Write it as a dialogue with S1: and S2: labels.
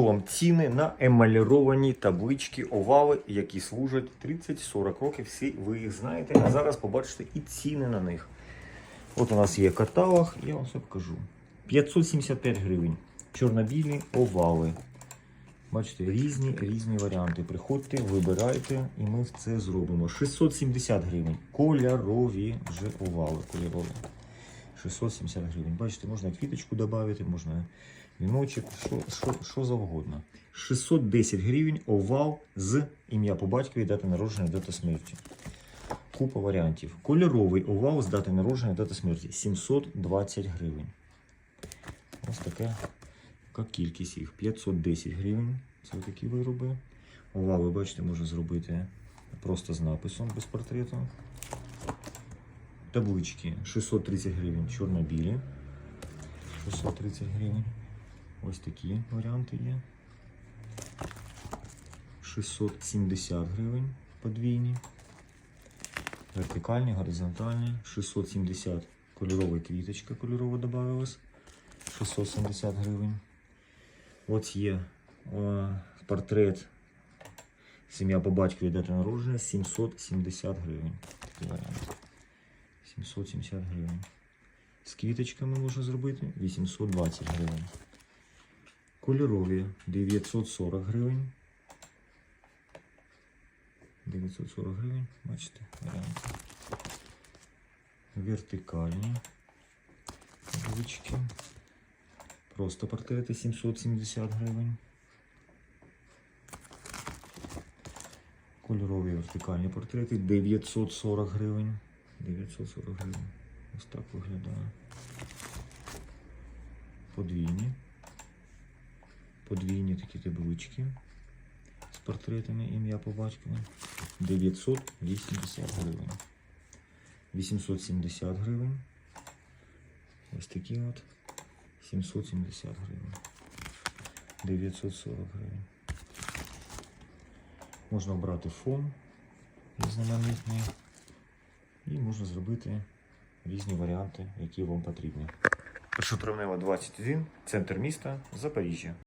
S1: Вам ціни на емаліровані таблички, овали, які служать 30-40 років. Всі ви їх знаєте. Зараз побачите і ціни на них. От у нас є каталог, я вам все покажу. 575 гривень. Чорно-білі овали. Бачите, різні різні варіанти. Приходьте, вибирайте, і ми це зробимо. 670 гривень. Кольорові вже овали. Кольорові. 670 гривень. Бачите, можна квіточку додати, можна віночок, що, що, що завгодно. 610 гривень овал з ім'я по батькові, дати народження, дата смерті. Купа варіантів. Кольоровий овал з дати народження, дата смерті. 720 гривень. Ось така, така кількість їх. 510 гривень. Це такі вироби. Овали, бачите, можна зробити просто з написом без портрету. Таблички 630 гривень, чорно-білі. 630 гривень. Ось такі варіанти є. 670 гривень подвійні. Вертикальні, горизонтальні. 670 кольорова квіточка кольорова додавалась. 670 гривень. От є о, портрет сім'я по батькові дати народження 770 гривень. Такий варіант. 770 гривень. З квіточками можна зробити 820 гривень. Кольорові 940 гривень. 940 гривень, бачите, варіанти. Вертикальні таблички. Просто портрети 770 гривень. Кольорові вертикальні портрети 940 гривень. 940 гривень. Ось так виглядає. Подвійні. Подвійні такі таблички з портретами ім'я по батькові. 980 гривень. 870 гривень. Ось такі от. 770 гривень. 940 гривень. Можна обрати фон різноманітний. І можна зробити різні варіанти, які вам потрібні. Першотравнева 21, центр міста, Запоріжжя.